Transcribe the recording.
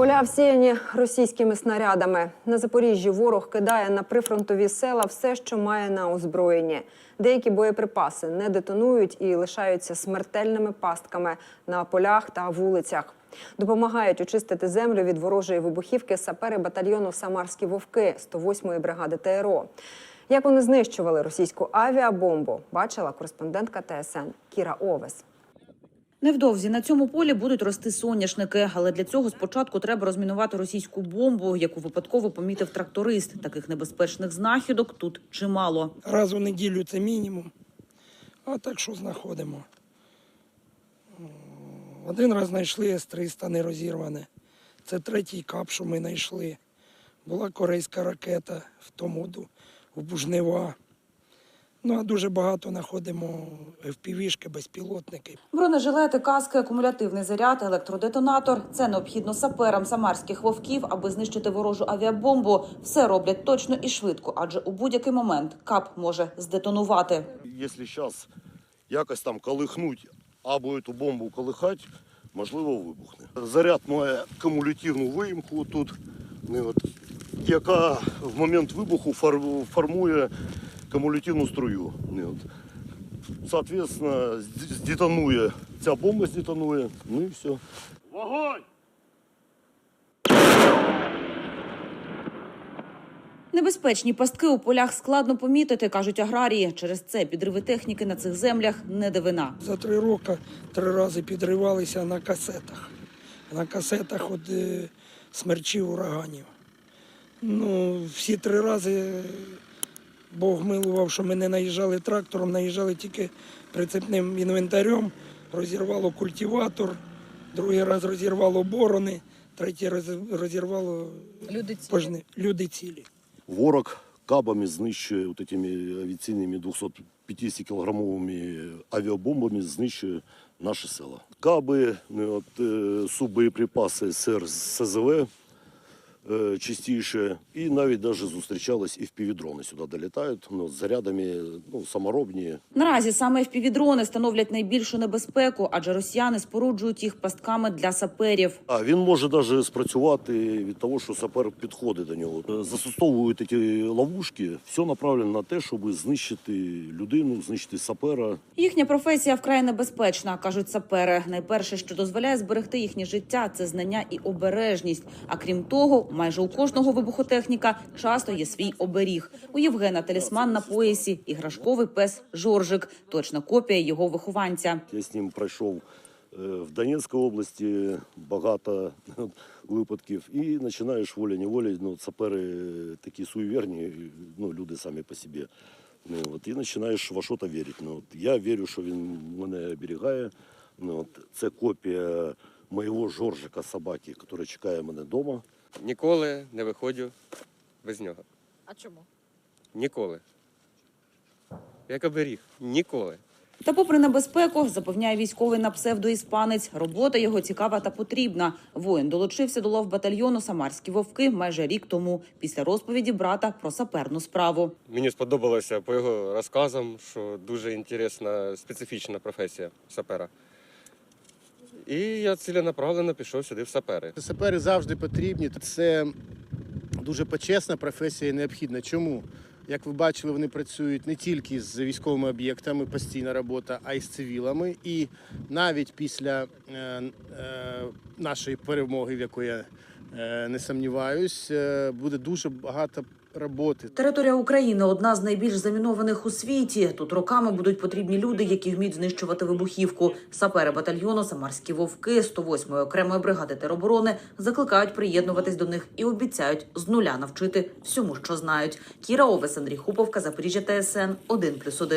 Поля всіяні російськими снарядами. На Запоріжжі ворог кидає на прифронтові села все, що має на озброєнні. Деякі боєприпаси не детонують і лишаються смертельними пастками на полях та вулицях. Допомагають очистити землю від ворожої вибухівки сапери батальйону Самарські вовки 108-ї бригади ТРО. Як вони знищували російську авіабомбу, бачила кореспондентка ТСН Кіра Овес. Невдовзі на цьому полі будуть рости соняшники, але для цього спочатку треба розмінувати російську бомбу, яку випадково помітив тракторист. Таких небезпечних знахідок тут чимало. Раз у неділю це мінімум. А так що знаходимо? Один раз знайшли С-300 не розірване. Це третій кап, що ми знайшли. Була корейська ракета в тому в Бужнева. Ну, а дуже багато знаходимо FPV-шки, безпілотники. Бронежилети, каски, акумулятивний заряд, електродетонатор це необхідно саперам самарських вовків, аби знищити ворожу авіабомбу. Все роблять точно і швидко, адже у будь-який момент кап може здетонувати. Якщо зараз якось там колихнуть або цю бомбу колихати, можливо, вибухне. Заряд має кумулятивну виїмку тут, от, яка в момент вибуху формує кумулятивну струю. От. Соответственно, здетонує, ця бомба здетонує, ну і все. Вогонь! Небезпечні пастки у полях складно помітити, кажуть аграрії. Через це підриви техніки на цих землях не дивина. За три роки три рази підривалися на касетах. На касетах від е, смерчів ураганів. Ну, всі три рази Бог милував, що ми не наїжджали трактором, наїжджали тільки прицепним інвентарем, розірвало культиватор, другий раз розірвало борони, третій раз розірвало люди цілі. Пожни, люди цілі. Ворог кабами знищує от этими авіаційними 250 кілограмовими авіабомбами знищує наші села. Каби, ну, от, е, субоєприпаси СР СЗВ е, частіше, і навіть даже зустрічались і впівдрони сюди долітають ну, з зарядами ну, саморобні. Наразі саме впівдрони становлять найбільшу небезпеку, адже росіяни споруджують їх пастками для саперів. А він може навіть спрацювати від того, що сапер підходить до нього. Е, Застосовують ці ловушки, все направлено на те, щоб знищити людину, знищити сапера. Їхня професія вкрай небезпечна, кажуть сапери. Найперше, що дозволяє зберегти їхнє життя, це знання і обережність. А крім того, майже у кожного вибухотехніка часто є свій оберіг. У Євгена талісман на поясі, іграшковий пес Жоржик, точна копія його вихованця. Я з ним пройшов е, в Донецькій області багато випадків. І починаєш волі-неволі, ну, сапери такі суєвірні, ну, люди самі по собі. Ну, от, і починаєш во що-то вірити. Ну, от, я вірю, що він мене оберігає. Ну, от, це копія моєго Жоржика собаки, який чекає мене вдома. Ніколи не виходжу без нього. А чому? Ніколи. Як оберіг. Ніколи. Та, попри небезпеку, запевняє військовий на псевдоіспанець, робота його цікава та потрібна. Воїн долучився до лав батальйону Самарські вовки майже рік тому, після розповіді брата про саперну справу. Мені сподобалося по його розказам, що дуже інтересна, специфічна професія сапера. І я ціленаправленно пішов сюди в сапери. Сапери завжди потрібні. Це дуже почесна професія і необхідна. Чому? Як ви бачили, вони працюють не тільки з військовими об'єктами, постійна робота, а й з цивілами. І навіть після е, е, нашої перемоги, в яку я е, не сумніваюсь, е, буде дуже багато роботи. Територія України одна з найбільш замінованих у світі. Тут роками будуть потрібні люди, які вміють знищувати вибухівку. Сапери батальйону Самарські вовки 108-ї окремої бригади тероборони закликають приєднуватись до них і обіцяють з нуля навчити всьому, що знають. Кіра Овес, Андрій Хуповка, Запоріжжя ТСН 1+,1.